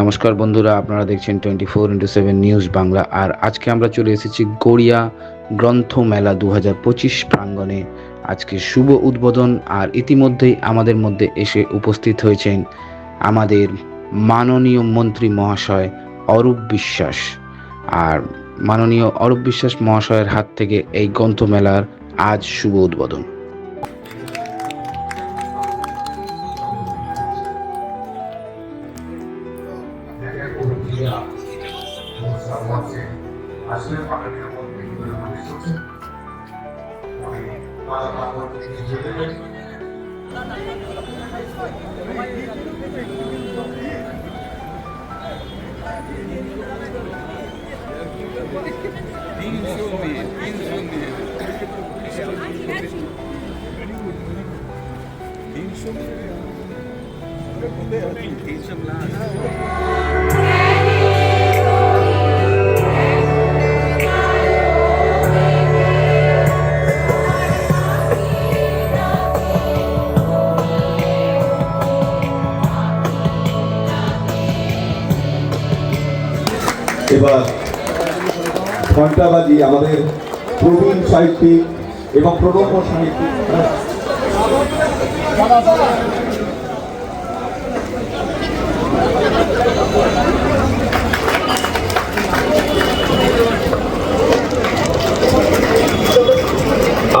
নমস্কার বন্ধুরা, আপনারা দেখছেন twenty four into seven news Bangla. আর আজকে আমরা চলে এসেছি গড়িয়া গ্রন্থ মেলা দু হাজার পঁচিশ প্রাঙ্গণে। আজকে শুভ উদ্বোধন আর ইতিমধ্যেই আমাদের মধ্যে এসে উপস্থিত হয়েছেন আমাদের মাননীয় মন্ত্রী মহাশয় অরূপ বিশ্বাস। আর মাননীয় অরূপ বিশ্বাস মহাশয়ের হাত থেকে এই গ্রন্থমেলার আজ শুভ উদ্বোধন। আমি আমার যেতে তিনশো দিয়ে তিনশো দিয়ে তিনশো তিনশো প্লাস এবার ঘণ্টাবাজি আমাদের প্রবীণ সাহিত্যিক এবং প্রণব সাহিত্যিক।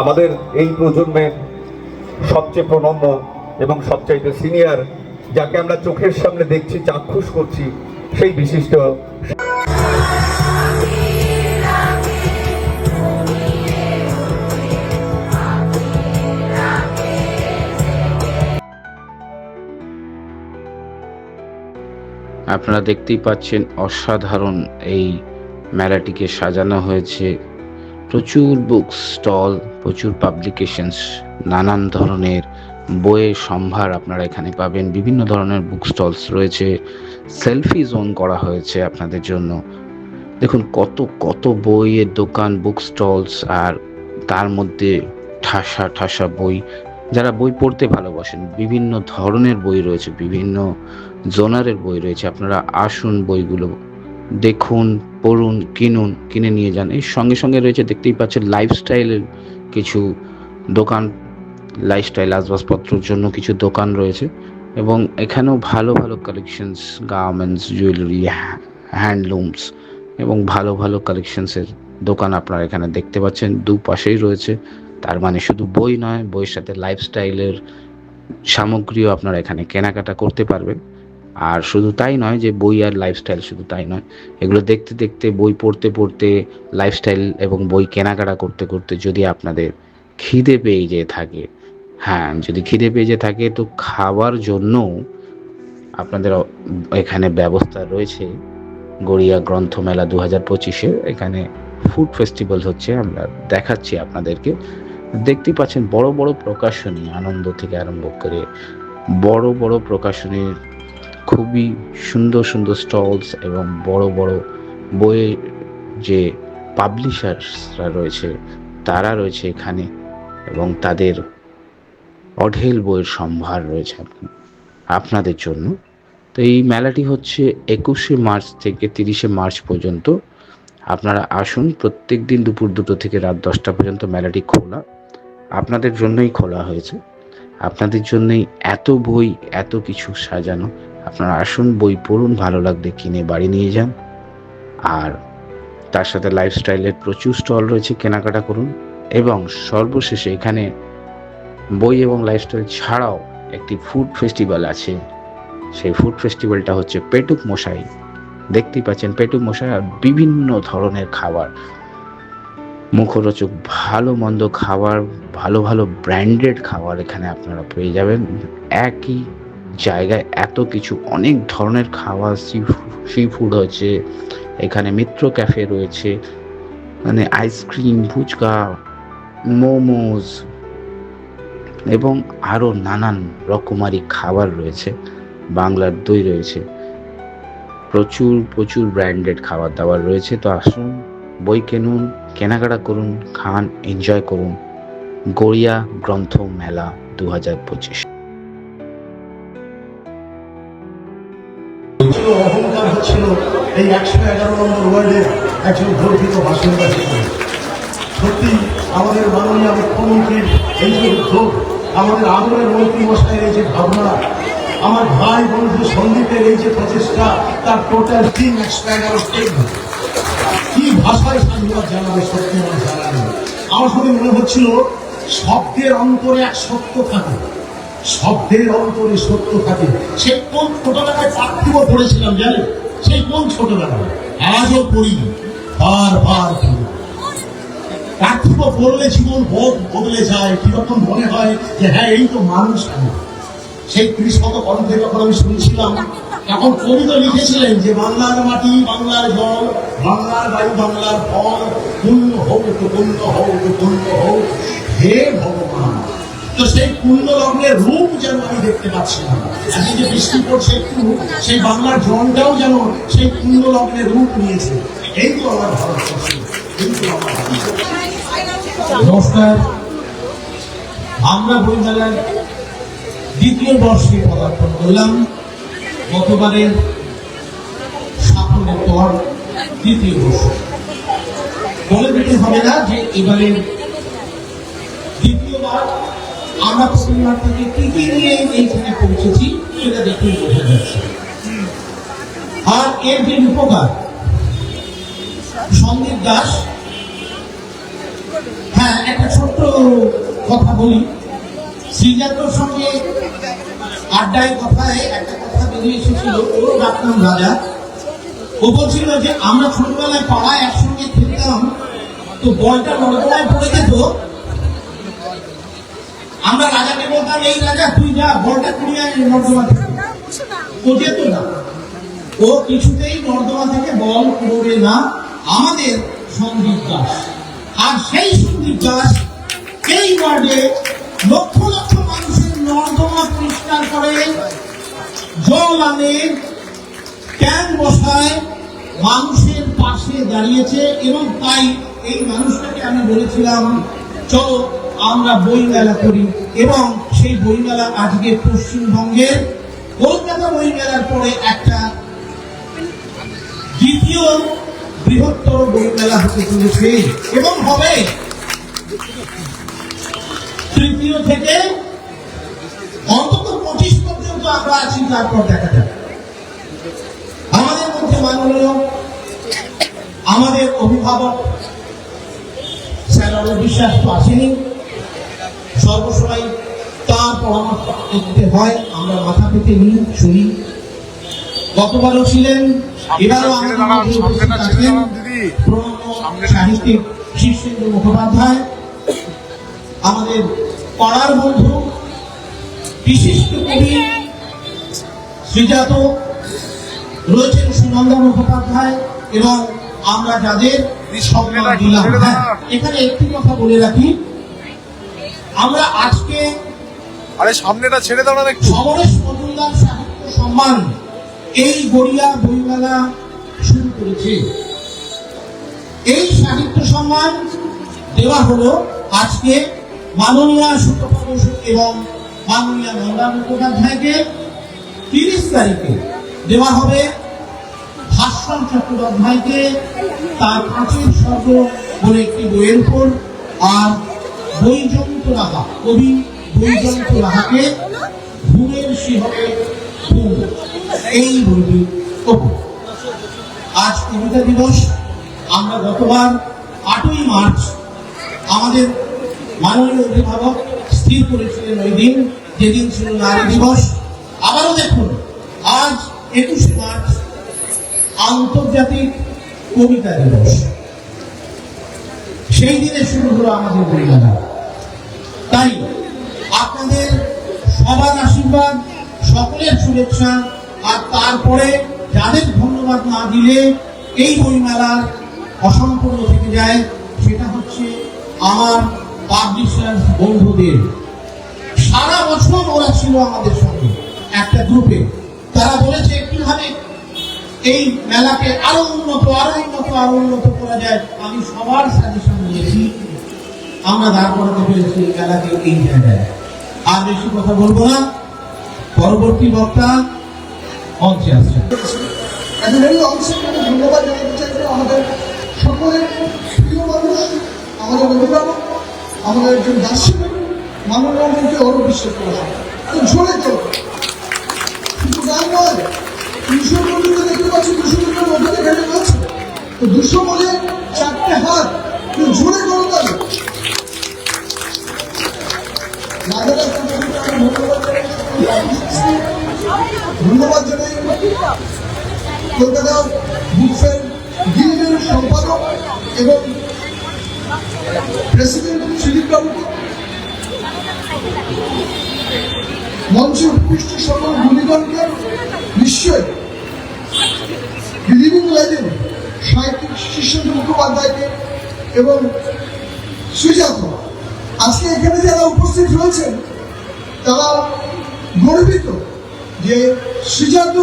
আমাদের এই প্রজন্মের সবচেয়ে প্রণম্য এবং সবচাইতে সিনিয়র, যাকে আমরা চোখের সামনে দেখছি, চাক্ষুষ করছি, সেই বিশিষ্ট আপনারা দেখতেই পাচ্ছেন অসাধারণ এই মেলাটিকে সাজানো হয়েছে। প্রচুর বুক স্টল প্রচুর পাবলিকেশনস নানান ধরনের বইয়ের সম্ভার আপনারা এখানে পাবেন। বিভিন্ন ধরনের বুক স্টলস রয়েছে। সেলফি জোন করা হয়েছে আপনাদের জন্য। দেখুন কত কত বইয়ের দোকান বুক স্টলস আর তার মধ্যে ঠাসা ঠাসা বই যারা বই পড়তে ভালোবাসেন, বিভিন্ন ধরনের বই রয়েছে, বিভিন্ন জোনারের বই রয়েছে, আপনারা আসুন বইগুলো দেখুন, পড়ুন, কিনুন, কিনে নিয়ে যান। এর সঙ্গে সঙ্গে রয়েছে, দেখতেই পাচ্ছেন লাইফস্টাইলের কিছু দোকান লাইফস্টাইল আসবাবপত্রের জন্য কিছু দোকান রয়েছে এবং এখানেও ভালো ভালো কালেকশনস গার্মেন্টস জুয়েলারি হ্যান্ডলুমস এবং ভালো ভালো কালেকশনসের দোকান আপনারা এখানে দেখতে পাচ্ছেন। দুপাশেই রয়েছে তার মানে শুধু বই নয়, বইয়ের সাথে লাইফস্টাইলের সামগ্রীও আপনারা এখানে কেনাকাটা করতে পারবেন। আর শুধু তাই নয় যে বই আর লাইফস্টাইল শুধু তাই নয়, এগুলো দেখতে দেখতে, বই পড়তে পড়তে লাইফস্টাইল এবং বই কেনাকাটা করতে করতে যদি আপনাদের খিদে পেয়ে যেয়ে থাকে হ্যাঁ যদি খিদে পেয়ে যেয়ে থাকে, তো খাবার জন্য আপনাদের এখানে ব্যবস্থা রয়েছে। গড়িয়া গ্রন্থমেলা দু হাজার পঁচিশে এখানে ফুড ফেস্টিভ্যাল হচ্ছে, আমরা দেখাচ্ছি আপনাদেরকে। দেখতেই পাচ্ছেন বড় বড় প্রকাশনী আনন্দ থেকে আরম্ভ করে বড় বড় প্রকাশনীর খুবই সুন্দর সুন্দর স্টলস এবং বড় বড় বইয়ের যে পাবলিশার্সরা রয়েছে, তারা রয়েছে এখানে এবং তাদের অঢেল বইয়ের সম্ভার রয়েছে আপ- আপনাদের জন্য। তো এই মেলাটি হচ্ছে একুশে মার্চ থেকে তিরিশে মার্চ পর্যন্ত। আপনারা আসুন প্রত্যেক দিন দুপুর দুটো থেকে রাত দশটা পর্যন্ত মেলাটি খোলা। আপনাদের জন্যই খোলা হয়েছে। আপনাদের জন্যই এত বই, এত কিছু সাজানো। আপনারা আসুন, বই পড়ুন, ভালো লাগলে কিনে বাড়ি নিয়ে যান। আর তার সাথে লাইফস্টাইলের প্রচুর স্টল রয়েছে, কেনাকাটা করুন। এবং সর্বশেষে এখানে বই এবং লাইফস্টাইল ছাড়াও একটি ফুড ফেস্টিভ্যাল আছে। সেই ফুড ফেস্টিভ্যালটা হচ্ছে পেটুক মশাই। দেখতেই পাচ্ছেন, পেটুক মশাই বিভিন্ন ধরনের খাবার। মুখরোচক, ভালো মন্দ খাবার, ভালো ভালো ব্র্যান্ডেড খাবার এখানে আপনারা পেয়ে যাবেন। একই জায়গায় এত কিছু, অনেক ধরনের খাবার, সি সি ফুড হচ্ছে, এখানে মিত্র ক্যাফে রয়েছে মানে আইসক্রিম ফুচকা মোমোজ এবং আরও নানান রকমারি খাবার রয়েছে, বাংলার দই রয়েছে। প্রচুর প্রচুর ব্র্যান্ডেড খাবার দাবার রয়েছে, তো আসুন, বই কিনুন কেনাকাটা করুন, খান এনজয় করুন। গড়িয়া গ্রন্থ মেলা দু হাজার পঁচিশ। অহংকার ছিল এই একশো এগারো নম্বর একজন গর্বিত সত্যি, আমাদের মাননীয় মুখ্যমন্ত্রীর এই যে উদ্যোগ, আমাদের আদরের মন্ত্রী মশাইয়ের এই যে ভাবনা, আমার ভাই বন্ধু সন্দীপের এই যে প্রচেষ্টা, তার টোটাল টিম একশো এগারো কি ভাষায় সাধুবাদ জানাবে সত্যি আমার জানা আমার শুনে মনে হচ্ছিল, শব্দের অন্তরে এক সত্য থাকে। শব্দের অন্তরে সত্য থাকে। সে কোন ছোটবেলায় পার্থিব পড়েছিলাম জানেন? সেই কোন ছোটবেলায়? আজও পড়িনি বার বার পড়ি। পার্থিব পড়লে জীবন বোধ বদলে যায়, কীরকম মনে হয় যে হ্যাঁ এই তো মানুষ আমি। সেই কৃষক কণ্ঠে যখন আমি শুনছিলাম তখন কবি তো লিখেছিলেন যে বাংলার মাটি, বাংলার জল, বাংলার বায়ু, বাংলার ফল, পুণ্য হোক পুণ্য হোক পুণ্য হোক, হে ভগবান। তো সেই পুণ্য লগ্নের রূপ যেন আমি দেখতে পাচ্ছি না। আজকে যে বৃষ্টি পড়ছে একটু, সেই বাংলার জলটাও যেন সেই পুণ্য লগ্নের রূপ নিয়েছে। এই তো আমার ভারতবর্ষ নমস্কার। আমরা বইমেলার দ্বিতীয় বর্ষে পদার্পণ করলাম। গতবারের সাফল্যের পর দ্বিতীয় বর্ষ। বলে দিতে হবে না যে এবারের দ্বিতীয়বার আমরা পরিবার থেকে কি কি নিয়ে এইখানে পৌঁছেছি সেটা দেখেই বোঝা যাচ্ছে। আর এর যে উপকার সন্দীপ দাস হ্যাঁ একটা ছোট্ট কথা বলি। শ্রীজাতর সঙ্গে আড্ডায় কথায় একটা বেরিয়ে রাজা। ও বলছিল যে, আমরা ছোটবেলায় পাড়ায় একসঙ্গে খেলতাম, তো বলটা পড়ে যেত। আমরা রাজাকে বলতাম, এই রাজা, তুই যা, বলটা নর্দমা ও যেত না। ও কিছুতেই নর্দমা থেকে বল করবে না। আমাদের সন্দীপ দাস। আর সেই সন্দীপ দাস এই ওয়ার্ডে লক্ষ লক্ষ মানুষের নর্দমা পরিষ্কার করে। জল ক্যান বসায়, মানুষের পাশে দাঁড়িয়েছে এবং তাই এই মানুষটাকে আমি বলেছিলাম, চলো আমরা বই মেলা করি। এবং সেই বই মেলা আজকে পশ্চিমবঙ্গের কলকাতা বই মেলার পরে একটা দ্বিতীয় বৃহত্তর বই মেলা হতে চলেছে এবং হবে তৃতীয় থেকে অন্তত পঁচিশ পর্যন্ত আমরা আছি তারপর দেখা যাবে আমাদের মধ্যে মাননীয় আমাদের অভিভাবক স্যার বিশ্বাস তো আসেনি। সর্বসময় তার পরামর্শ নিতে হয় আমরা মাথা পেতে নিই শুনি। গতবারও ছিলেন এবারও আমাদের সাহিত্যিক শীর্ষেন্দু মুখোপাধ্যায়। আমাদের পাড়ার বন্ধু বিশিষ্ট কবি শ্রীজাত রয়েছেন সুনন্দা মুখোপাধ্যায় এবং আমরা যাদের সম্মান দিলাম। হ্যাঁ, এখানে একটি কথা বলে রাখি। আমরা আজকে আরে সামনেটা ছেড়ে দাও না একটু। সমরেশ মজুমদার সাহিত্য সম্মান এই গড়িয়া বইমেলা শুরু করেছে। এই সাহিত্য সম্মান দেওয়া হলো আজকে মাননীয় সুপ্রভাত এবং মাননীয় নন্দা মুখোপাধ্যায়কে। তিরিশ তারিখে দেওয়া হবে ভাস্কর চট্টোপাধ্যায়কে তার পাঁচের স্বর্গ বলে একটি বইয়ের উপর, আর বৈজন্ত রাহা, কবি বৈজন্ত রাহাকে ঘুমের শিহরে এই বইটির উপর আজ কবিতা দিবস, আমরা গতবার আটই মার্চ আমাদের মাননীয় অভিভাবক স্থির করেছিলেন ওই দিন, যেদিন ছিল নারী দিবস। আবারও দেখুন, আজ একুশে মার্চ, আন্তর্জাতিক কবিতা দিবস। সেই দিনে শুরু হলো আমাদের বইমেলা তাই আপনাদের সবার আশীর্বাদ, সকলের শুভেচ্ছা, আর তারপরে যাদের ধন্যবাদ না দিলে এই বইমেলার অসম্পূর্ণ থেকে যায়, সেটা হচ্ছে আমার পাবলিশার বন্ধুদের। সারা বছর ওরা ছিল আমাদের সঙ্গে। একটা গ্রুপে। তারা বলেছে কীভাবে এই মেলাকে আরও উন্নত আরও উন্নত আরও উন্নত করা যায়। আমি সবার সাজেশন নিয়েছি আমরা দাঁড় করাতে পেরেছি এই মেলাকে এই জায়গায়। আর বেশি কথা বলব না। পরবর্তী বক্তা এই অংশে আমি ধন্যবাদ জানাতে চাই আমাদের সকলের প্রিয় মানুষ, আমাদের অভিভাবক, আমাদের একজন দার্শনিক মন্ত্রী অরূপ বিশ্বাস তো জোরে তো গান নয় দুশো পর্যন্ত দেখতে পাচ্ছি দুশো রয়েছে তো দুশো চারটে হাত, তো জোরে করো ধন্যবাদ জানাই। কলকাতা সম্পাদক এবং প্রেসিডেন্ট সুদীপ বাবুকে। মঞ্চে উপবিষ্ট সকল গুণীগণকে নিশ্চয় লিভিং সাহিত্যিক মুখোপাধ্যায়কে এবং সুজাত। আজকে এখানে যারা উপস্থিত হয়েছেন তারা গর্বিত যে সুজাত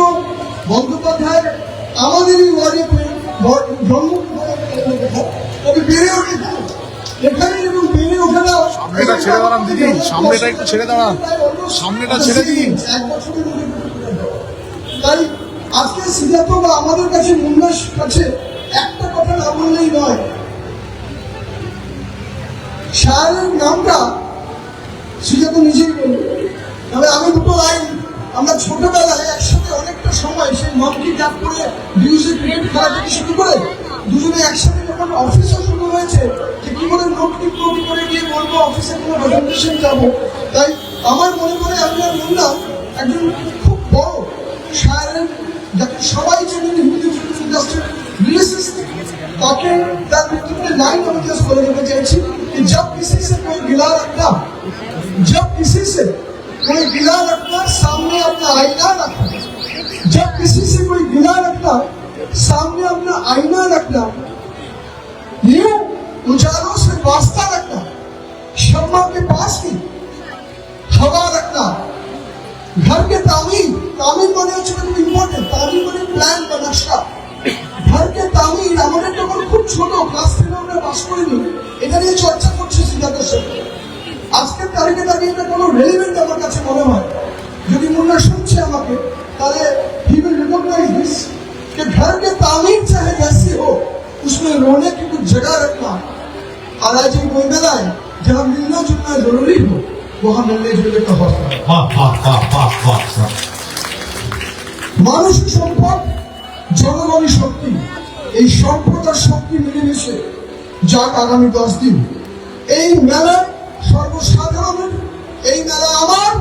বন্দ্যোপাধ্যায় আমাদেরই ওয়ার্ডে জন্ম তবে বেড়ে ওঠে এখানে এবং সামনেটা ছেড়ে দাঁড়ান দিদি, সামনেটা একটু ছেড়ে দাঁড়ান। সামনেটা ছেড়ে আজকে সিদ্ধার্থ বা আমাদের কাছে কাছে একটা কথা না বললেই নয়। নামটা সিদ্ধার্থ নিজেই তবে আমি দুটো লাইন আমরা ছোটবেলায় একসাথে অনেকটা সময় সেই মনকি ডাক করে মিউজিক ক্রিকেট খেলা থেকে শুরু করে দুজনে একসাথে যখন অফিসও শুরু হয়েছে যে কি করে নোট টিপ নোট করে গিয়ে বলবো অফিসে কোনো প্রেজেন্টেশন যাবো তাই আমার মনে করে আমি আর মুন্না একজন খুব বড় শায়রের যাকে সবাই চেনেন হিন্দি ফিল্ম ইন্ডাস্ট্রির লিরিসিস্ট তাকে তার মৃত্যুতে লাইন আমি জাস্ট বলে দিতে চাইছি कि जब किसी से कोई गिला रखना जब किसी से कोई गिला रखना सामने अपना आईना रखना जब किसी से कोई गिला रखना सामने अपना आईना रखना यूं उजालों से वास्ता रखना शम्मा के पास की हवा रखना घर के तामीर तामीर মানে হচ্ছে খুব ইম্পর্টেন্ট তামিল মানে প্ল্যান বা নকশা ঘরকে তামিল আমাদের যখন খুব ছোট ক্লাস টেনে আমরা পাস করিনি এটা নিয়ে চর্চা করছি সিদ্ধার্থের সাথে আজকের তারিখে দাঁড়িয়ে এটা কোনো রেলিভেন্ট আমার কাছে মনে হয় যদি মুন্না শুনছে আমাকে তাহলে হি উইল রিকগনাইজ দিস कि घर के तामीर चाहे जैसी हो उसमें रोने की कुछ जगह रखना और आज ये कोई मेला है जहाँ मिलना जुलना जरूरी हो वहाँ मिलने जुलने का हौसला বাহ বাহ বাহ বাহ বাহ বাহ। মানসিক সম্পদ জনগণই শক্তি এই সম্পদ আর শক্তি মিলেমিশে যাক আগামী দশ দিন এই মেলা সর্বসাধারণের এই মেলা আমার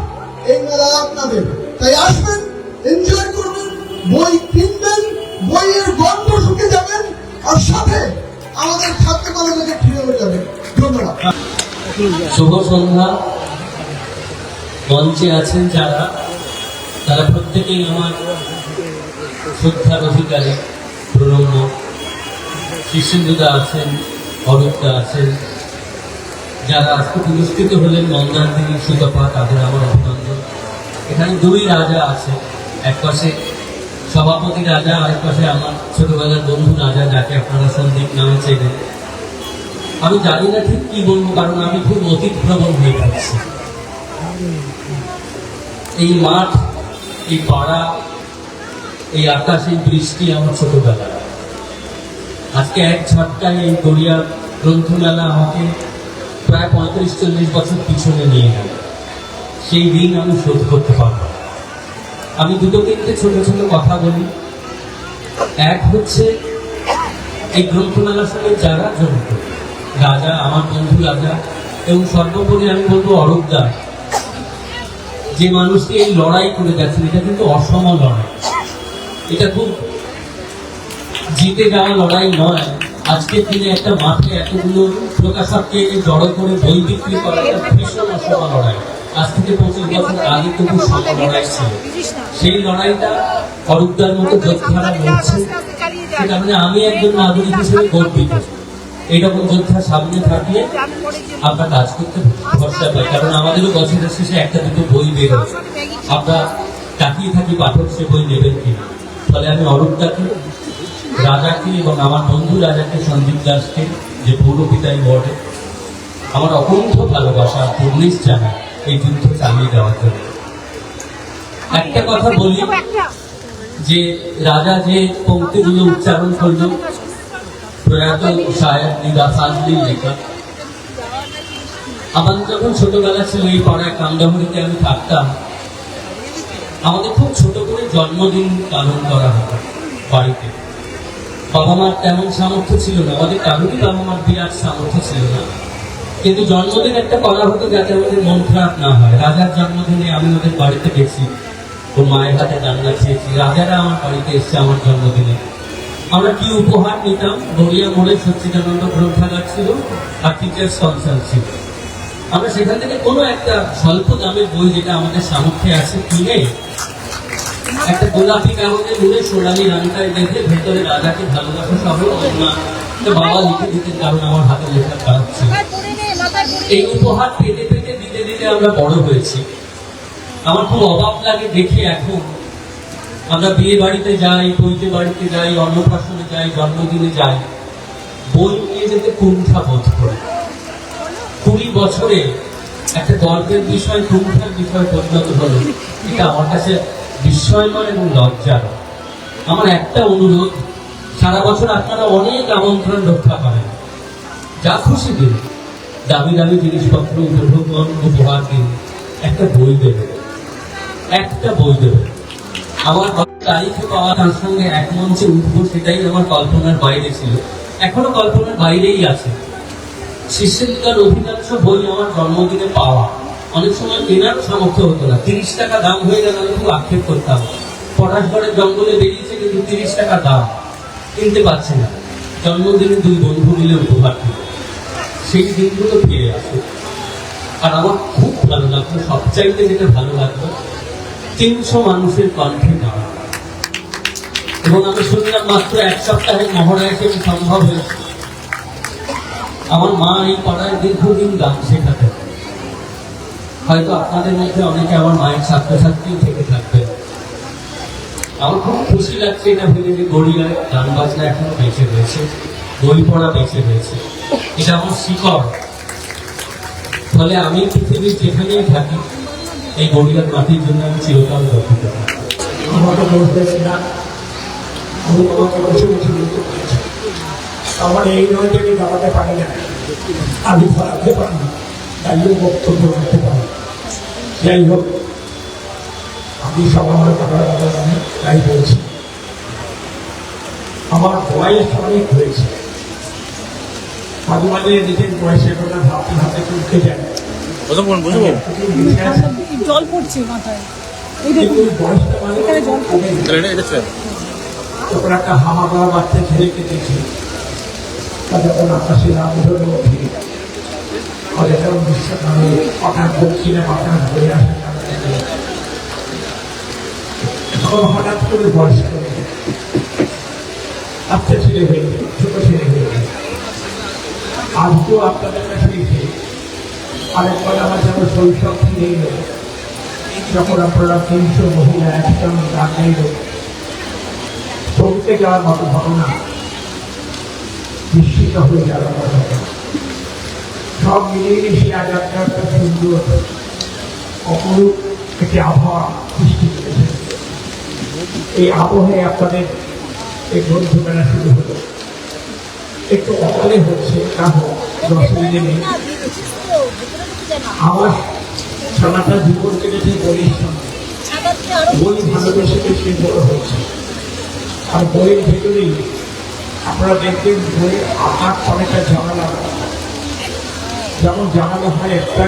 এই মেলা আপনাদের তাই আসবেন এনজয় করবেন, বই কিনবেন, বইয়ের গল্প যাবেন, আর সাথে আমাদের ফিরে ধন্যবাদ। শুভ সন্ধ্যা। মঞ্চে আছেন যারা, তারা প্রত্যেকেই আমার শ্রদ্ধার অধিকারী। প্রণম্য। আছেন, অরূপদা আছেন। যারা আজকে পুরস্কৃত হলেন মন্দারদিনী সুতপা, তাদের আমার অভিনন্দন। এখানে দুই রাজা আছে এক পাশে সভাপতি রাজা, আরেক পাশে আমার ছোটবেলার বন্ধু রাজা, যাকে আপনারা সন্দীপ নামে চেনেন। আমি জানি না ঠিক কি বলব, কারণ আমি খুব অতীত ভ্রমণ হয়ে যাচ্ছি এই মাঠ, এই পাড়া, এই আকাশ এই বৃষ্টি আমার ছোটবেলা আজকে এক ঝটকায় এই গড়িয়া গ্রন্থমেলা আমাকে প্রায় পঁয়ত্রিশ চল্লিশ বছর পিছনে নিয়ে গেল। সেই দিন আমি শোধ করতে পারব। আমি দুটো তিনটে ছোট ছোট কথা বলি। এক হচ্ছে, এই গ্রন্থমেলার সঙ্গে যারা জড়িত, রাজা, আমার বন্ধু রাজা, এবং সর্বোপরি আমি বলব অরূপদা যে মানুষটি এই লড়াই করে গেছেন, এটা কিন্তু অসম লড়াই। এটা খুব জিতে যাওয়া লড়াই নয়। আজকের দিনে একটা মাঠে এতগুলো প্রকাশককে জড়ো করে বই বিক্রি করা একটা ভীষণ অসম লড়াই। আজ থেকে পঁচিশ বছর আগে কিন্তু সম লড়াই ছিল। সেই লড়াইটা অরূপদার মতো যোদ্ধারা লড়ছে। সে কারণে আমি একজন নাগরিক হিসেবে গর্বিত। এইরকম যোদ্ধা সামনে থাকলে আমরা কাজ করতে ভরসা পাই। কারণ আমাদেরও বছরের শেষে একটা দুটো বই বেরোয় আমরা তাকিয়ে থাকি পাঠক সে বই নেবেন কিনা ফলে আমি অরূপটাকে রাজাকে এবং আমার বন্ধু রাজাকে সন্দীপ দাসকে যে পৌরপিতা এই ওয়ার্ডে আমার অকুণ্ঠ ভালোবাসা পূর্ণিশ জানা এই যুদ্ধ চালিয়ে দেওয়ার জন্য। একটা কথা বলি যে রাজা যে পঙ্ক্তিগুলো উচ্চারণ করল, প্রয়াত শায়র নিদা ফাজলির লেখা আমাদের যখন ছোটবেলা ছিল এই পাড়ায় কান্দামুড়িতে আমি থাকতাম, আমাদের খুব ছোট করে জন্মদিন পালন করা হতো বাড়িতে। বাবা মার তেমন সামর্থ্য ছিল না, আমাদের কারোরই বাবা মার বিরাট সামর্থ্য ছিল না। কিন্তু জন্মদিন একটা করা হতো যাতে আমাদের মন খারাপ না হয়। রাজার জন্মদিনে আমি ওদের বাড়িতে গেছি। ওর মায়ের হাতে রান্না খেয়েছি। রাজারা আমার বাড়িতে এসছে আমার জন্মদিনে। আমরা কি উপহার নিতাম? গড়িয়া মোড়ে সচ্চিদানন্দ গ্রন্থাগার ছিল আর টিচার্স কাউন্সিল ছিল। আমরা সেখান থেকে কোনো একটা স্বল্প দামের বই যেটা আমাদের সামর্থ্যে আছে কিনে একটা গোলাপি কাগজে মুড়ে সোনালি রানটায় দেখে ভেতরে রাজাকে ভালোবাসা সহ বাবা লিখে দিতেন কারণ আমার হাতে লেখা খারাপ ছিল। এই উপহার পেতে পেতে দিতে দিতে আমরা বড় হয়েছি। আমার খুব অভাব লাগে দেখি এখন। আমরা বিয়ে বাড়িতে যাই পৈতে বাড়িতে যাই, অন্নপ্রাশনে যাই, জন্মদিনে যাই। বই নিয়ে যেতে কুণ্ঠা বোধ করি। কুড়ি বছরে একটা গল্পের বিষয়, কুণ্ঠার বিষয় পরিণত হলো। এটা আমার কাছে বিস্ময়কর এবং লজ্জার। আমার একটা অনুরোধ, সারা বছর আপনারা অনেক আমন্ত্রণ রক্ষা করেন। যা খুশি দিন। দামি দামি জিনিসপত্র উপভোগন উপহার দিন একটা বই দেবে। একটা বই দেবে। আমার তারিখে পাওয়া তার সঙ্গে এক মঞ্চে উঠবো সেটাই আমার কল্পনার বাইরে ছিল। এখনও কল্পনার বাইরেই আছে। শিষ্যদিকার অধিকাংশ বই আমার জন্মদিনে পাওয়া। অনেক সময় কেনার সামর্থ্য হতো না। তিরিশ টাকা দাম হয়ে গেলে, আমি খুব আক্ষেপ করতাম। পটাশগড়ের জঙ্গলে বেরিয়েছে কিন্তু তিরিশ টাকা দাম। কিনতে পারছে না। জন্মদিনে দুই বন্ধু মিলে উপহার দিল। সেই দিনগুলো ফিরে আসে। আর আমার খুব ভালো লাগল, সবচাইতে যেটা ভালো লাগল, তিনশো মানুষের কণ্ঠে গাওয়া। এবং আমি শুনলাম মাত্র এক সপ্তাহে মহড়ায় সেটা সম্ভব হয়েছে। আমার মা এই পাড়ায় দীর্ঘদিন গান শেখাতে হয়তো আপনাদের মধ্যে অনেকে আমার মায়ের ছাত্রছাত্রী থেকে থাকবে আমার খুব খুশি লাগছে এটা ভেবে যে গড়িয়ায় গান বাজনা এখনও বেঁচে রয়েছে, বই পড়া বেঁচে রয়েছে। এটা আমার শিকড়। ফলে আমি পৃথিবীর যেখানেই থাকি, এই গড়িয়ার মাটির জন্য আমি চিরকাল বলতে না বক্তব্য রাখতে পারি যাই হোক, আমি সবার তাই বলছি। আমার বয়স অনেক হয়েছে। মাঝে নিজের বয়সের কথা ভাবতে ভাবতে চলতে যায়। জল পড়ছে মাথায়। মানে তখন একটা হামাদার বাচ্চা ছেলেকে দেখি তা যখন আকাশে নাম ধরে ওঠে বিশ্বকালে হঠাৎ দক্ষিণে মাথা ধরে আসে তখন হঠাৎ করে বয়স করে বাচ্চা ছেলে হয়ে ছোট ছেলে হয়ে গেল। আজকেও আপনাদের কাছে এসে আরেকবার আমার যেন শৈশব ফিরে এলো। যখন আপনারা তিনশো মহিলা একসঙ্গে গান গাইল চমকে যাওয়ার মতো ঘটনা। বিস্মিত হয়ে যাওয়ার মতো। সব মিলিয়ে সে আজ একটা একটা সুন্দর, অপরূপ একটি আবহাওয়া সৃষ্টি করেছে। এই আবহে আপনাদের এই গ্রন্থমেলা শুরু হলো। একটু অকালে হচ্ছে হোক দশ নেই। আমার সারাটা জীবন কেটেছে বইয়ের সঙ্গে বই ভালোবেসে বেশি বড় হয়েছে। আর বইয়ের ভেতরেই আপনারা দেখবেন বইয়ের আকার অনেকটা জানালা। যেমন জানালা হয় একটা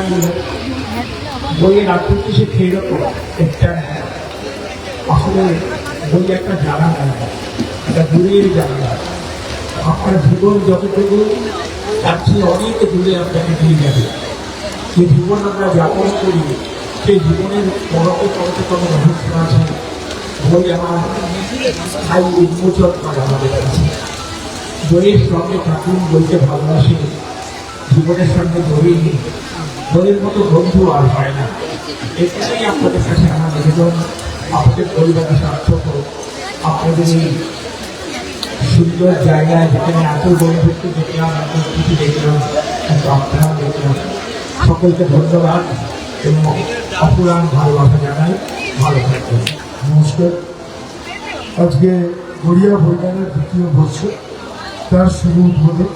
বইয়ের আকৃতি সে সেই রকম একটা আসলে বই একটা জানালা একটা দূরের জানালা। আপনার জীবন যতটুকু চেয়ে অনেক দূরে আপনাকে নিয়ে যাবে। যে জীবন আমরা যাপন করি, সেই জীবনের পরতে পরতে কোনো রহস্য আছে? বই আমার স্থায়ী উন্মোচন করে আমাদের কাছে। বইয়ের সঙ্গে থাকুন বইকে ভালোবাসি। জীবনের সঙ্গে নিই। বইয়ের মতো বন্ধু আর হয় না। এটাই আপনাদের কাছে আমার নিবেদন আপনাদের পরিবারের সার্থক হোক। আপনাদের এই সুন্দর জায়গায় যেখানে এত বন্ধুত্ব দেখলাম এত কিছু দেখলাম, এত আপনারা দেখলাম। সকলকে ধন্যবাদ এবং অপুরাণ ভালোবাসা জানাই। ভালো থাকবেন। নমস্কার। আজকে গড়িয়া বৈজ্ঞানের দ্বিতীয় বছর, তার শুভ উদ্বোধন।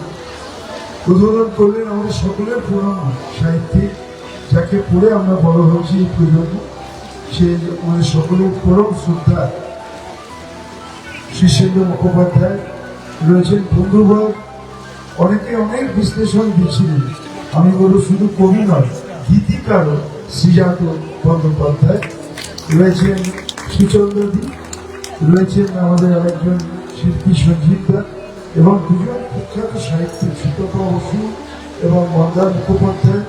উদ্বোধন করলেন আমাদের সকলের পুরনো সাহিত্যিক, যাকে পড়ে আমরা বড় হয়েছি এই প্রজন্ম। সে আমাদের সকলের পরম শ্রদ্ধা। শীর্ষেন্দ্র মুখোপাধ্যায়। রয়েছেন বন্ধুবর্গ অনেকে অনেক বিশ্লেষণ দিচ্ছিলেন। আমি বলব শুধু কবি নয় গীতিকার শ্রীজাত বন্দ্যোপাধ্যায়। রয়েছেন সুচন্দ্রদী রয়েছেন আমাদের আরেকজন শিল্পী সঞ্জীব দা এবং দুজন বিখ্যাত সাহিত্যিক সুতপা বসু এবং মন্দার মুখোপাধ্যায়,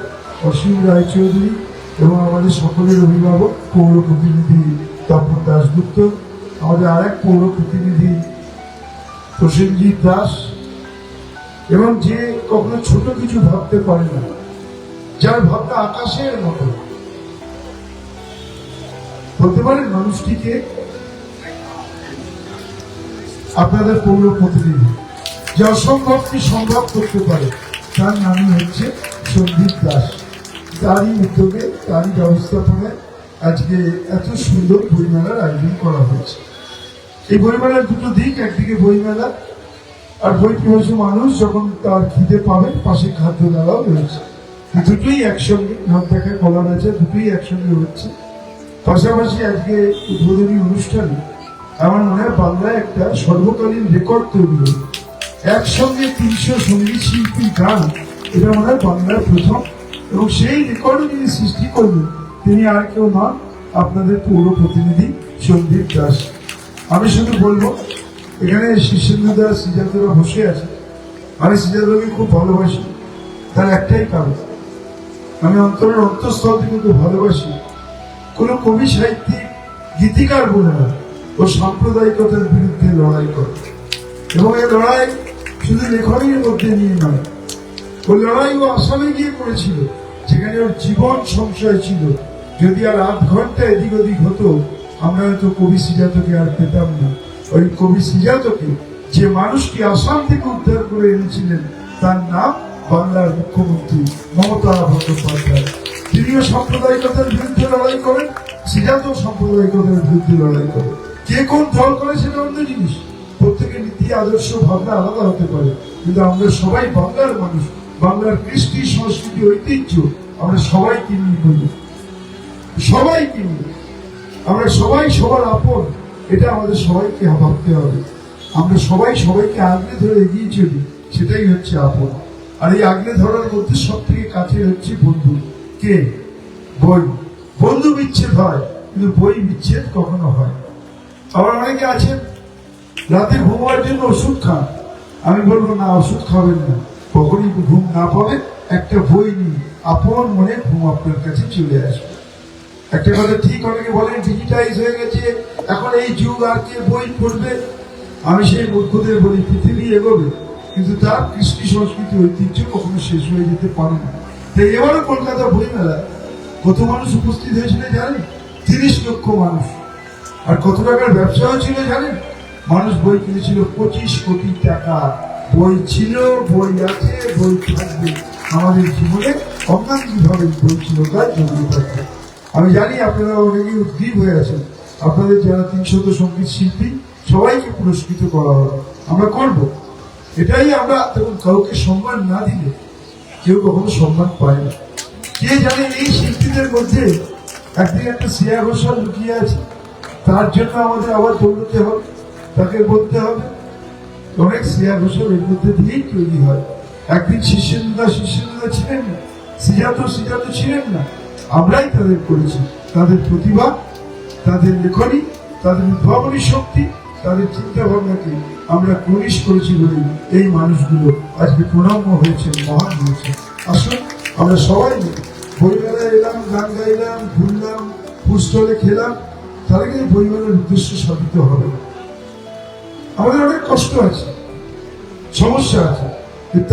অসীম রায়চৌধুরী এবং আমাদের সকলের অভিভাবক, পৌর প্রতিনিধি তপন দাশগুপ্ত। আমাদের আরেক পৌর প্রতিনিধি প্রসেনজিৎ দাস এবং যে কখনো ছোট কিছু ভাবতে পারে না, যার ভাবনা আকাশের মতো। বলতে পারেন মানুষটিকে আপনাদের পৌর প্রতিনিধি, যে অসম্ভবকে সম্ভব করতে পারে। তার নামই হচ্ছে সন্দীপ দাস। তারই উদ্যোগে, তারই ব্যবস্থাপনায় আজকে এত সুন্দর বইমেলার আয়োজন করা হয়েছে। এই বইমেলার দুটো দিক, একদিকে বইমেলা আর বই পিপাসু মানুষ যখন তার খিদে পাবে, পাশে খাদ্য দেওয়াও রয়েছে। দুটোই একসঙ্গে নাম দেখা কলা আছে, দুটোই একসঙ্গে হচ্ছে। পাশাপাশি আজকে উদ্বোধনী অনুষ্ঠানে আমার মনে হয় বাংলায় একটা সর্বকালীন রেকর্ড তৈরি হল। একসঙ্গে তিনশো সংগীত শিল্পীর গান, এটা মনে হয় বাংলার প্রথম। এবং সেই রেকর্ডও যিনি সৃষ্টি করলেন, তিনি আর কেউ নন, আপনাদের পৌর প্রতিনিধি সন্দীপ দাস। আমি শুধু বলব, এখানে শীর্ষেন্দু দাস সিজাতরা বসে আছে আমি সিজাতকে খুব ভালোবাসি, তার একটাই কারণ, আমি অন্তরের অন্তঃস্থল খুব ভালোবাসি। কোন কবি, সাহিত্যিক, গীতিকার বলে না, ও সাম্প্রদায়িকতার বিরুদ্ধে লড়াই করে। এবং এই লড়াই শুধু লেখনের মধ্যে নিয়ে নয় ওই লড়াই ও আসামে গিয়ে করেছিল, যেখানে ওর জীবন সংশয় ছিল। যদি আর আধ ঘণ্টা এদিক ওদিক হতো আমরা হয়তো কবি সিজাতকে আর পেতাম না। ওই কবি সিজাতকে যে মানুষকে আসাম থেকে উদ্ধার করে এনেছিলেন, তার নাম বাংলার মুখ্যমন্ত্রী মমতা বন্দ্যোপাধ্যায়। তিনিও সাম্প্রদায়িকতার বিরুদ্ধে লড়াই করেন সিজাতও সাম্প্রদায়িকতার বিরুদ্ধে লড়াই করেন। কে কোন দল করে সেটা অন্য জিনিস। প্রত্যেকের নীতি, আদর্শ, ভাবনা আলাদা হতে পারে। কিন্তু আমরা সবাই বাংলার মানুষ, বাংলার কৃষ্টি, সংস্কৃতি, ঐতিহ্য, আমরা সবাই কিনি করি সবাই কিনি আমরা সবাই সবার আপন, এটা আমাদের সবাইকে ভাবতে হবে। আমরা সবাই সবাইকে আগলে ধরে এগিয়ে চলি, সেটাই হচ্ছে আপন। আর এই আগলে ধরার মধ্যে সব থেকে কাছে হচ্ছে বন্ধু। কে? বই। বন্ধু বিচ্ছেদ হয়, কিন্তু বই বিচ্ছেদ কখনো হয় আবার অনেকে আছেন, রাতে ঘুমার জন্য ওষুধ খান। আমি বলব, না, ওষুধ খাবেন না। কখনই ঘুম না পাবে, একটা বই নিয়ে আপন মনে ঘুম আপনার কাছে চলে আসবে। একটা কথা ঠিক অনেকে বলেন ডিজিটাইজ হয়ে গেছে, এখন এই যুগ আর কে বই পড়বে? আমি সেই মূর্খদের বলি, পৃথিবী এগোবে, কিন্তু তার কৃষ্টি সংস্কৃতি ঐতিহ্য কখনো শেষ হয়ে যেতে পারে না। তাই এবারও কলকাতা বই মেলা, কত মানুষ উপস্থিত হয়েছিল জানেন? তিরিশ লক্ষ মানুষ। আর কত টাকার ব্যবসাও ছিল জানেন? মানুষ বই কিনেছিল পঁচিশ কোটি টাকা। বই ছিল, বই আছে, বই থাকবে। আমাদের জীবনে অঙ্গাঙ্গিভাবে বই ছিল তার জড়িয়ে থাকবে আমি জানি আপনারা অনেকে উদ্গ্রীব হয়ে আছেন। আপনাদের যারা তিনশত সংগীত শিল্পী, সবাইকে পুরস্কৃত করা হবে আমরা করব। এটাই আমরা, দেখুন, কাউকে সম্মান না দিলে কেউ কখনো সম্মান পায় না। কে জানে এই শিল্পীদের মধ্যে একদিকে একটা শ্রেয়া ঘোষাল লুকিয়ে আছে। তার জন্য আমাদের আবার দৌড়তে হবে, তাকে বলতে হবে। অনেক শ্রেয়া ঘোষাল এর মধ্যে দিয়েই তৈরি হয়। একদিন শিষ্যেন্দা শিষ্যেন্দা ছিলেন না, সিজাত সিজাত ছিলেন না। আমরাই তাদের করেছি তাদের প্রতিভা, তাদের লেখনী, তাদের উদ্ভাবনী শক্তি, তাদের চিন্তা ভাবনাকে আমরা কনিশ করেছি বলে এই মানুষগুলো আজকে প্রণম্য হয়েছে, মহান হয়েছে আসুন, আমরা সবাই মিলে বইমেলায় এলাম, গান গাইলাম, ঘুরলাম ফুস্টলে খেলাম, তাহলে কিন্তু বইমেলার উদ্দেশ্য সাধিত হবে। আমাদের অনেক কষ্ট আছে, সমস্যা আছে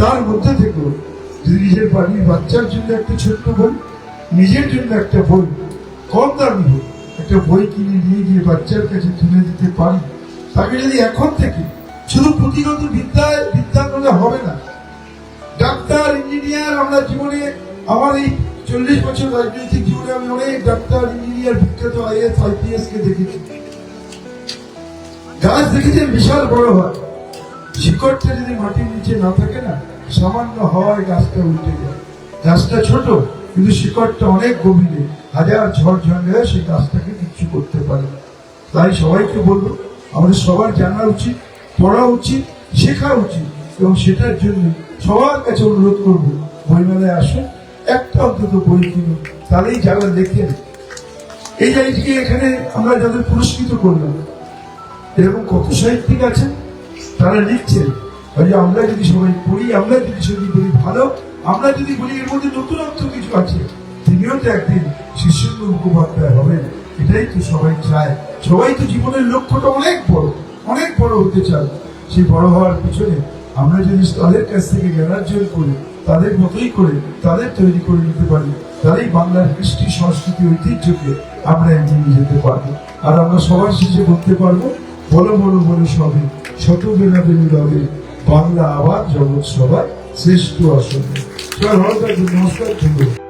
তার মধ্যে থেকেও যদি নিজের বাড়ির বাচ্চার জন্য একটা ছোট্ট বই নিজের জন্য একটা বই, কম দামি হোক একটা বই কিনে নিয়ে গিয়ে বাচ্চার কাছে তুলে দিতে পারি। তাকে যদি এখন থেকে শুধু পুঁথিগত বিদ্যায় বিদ্যা করলে হবে না, ডাক্তার, ইঞ্জিনিয়ার, আমরা জীবনে, আমার এই চল্লিশ বছর রাজনৈতিক জীবনে আমি অনেক ডাক্তার, ইঞ্জিনিয়ার, বিখ্যাত আইএস আইপিএস কে দেখেছি। গাছ দেখেছেন? বিশাল বড় হয়। শিকড়টা যদি মাটির নিচে না থাকে না, সামান্য হওয়ায় গাছটা উঠে যায়। গাছটা ছোট কিন্তু শিকড়টা অনেক গভীরে, হাজার ঝড় ঝঞ্ঝা সেই গাছটাকে কিচ্ছু করতে পারে। তাই সবাইকে বলব, আমাদের সবার জানা উচিত, পড়া উচিত, শেখা উচিত, এবং সেটার জন্য সবার কাছে অনুরোধ করব, বইমেলায় আসুন, একটা অন্তত বই কিনুন, তাহলেই যারা লেখেন, এই আজকে এখানে আমরা যাদের পুরস্কৃত করলাম, এরকম কত সাহিত্যিক আছেন, তারা লিখছেন আমরা যদি সবাই পড়ি, আমরা যদি সত্যি বলি ভালো আমরা যদি বলি, এর মধ্যে নতুনত্ব কিছু আছে। তিনিও তো একদিন শীর্ষেন্দু মুখোপাধ্যায় হবেন। এটাই তো সবাই চায়। সবাই তো জীবনের লক্ষ্যটা অনেক বড় অনেক বড় হতে চায়। সেই বড় হওয়ার পিছনে আমরা যদি তাদের কাছ থেকে জ্ঞানার্জন করি, তাদের মতোই করে, তাদের তৈরি করে নিতে পারি তাহলেই বাংলার কৃষ্টি, সংস্কৃতি, ঐতিহ্যকে আমরা এগিয়ে নিয়ে যেতে পারব। আর আমরা সবার শেষে বলতে পারব, বলো বলো বলো সবে, শত বেলাবে নীরবে বাংলা আবার জগৎ সবার শ্রেষ্ঠ আসনে। সবাই ভালো থাকবেন নমস্কার ধন্যবাদ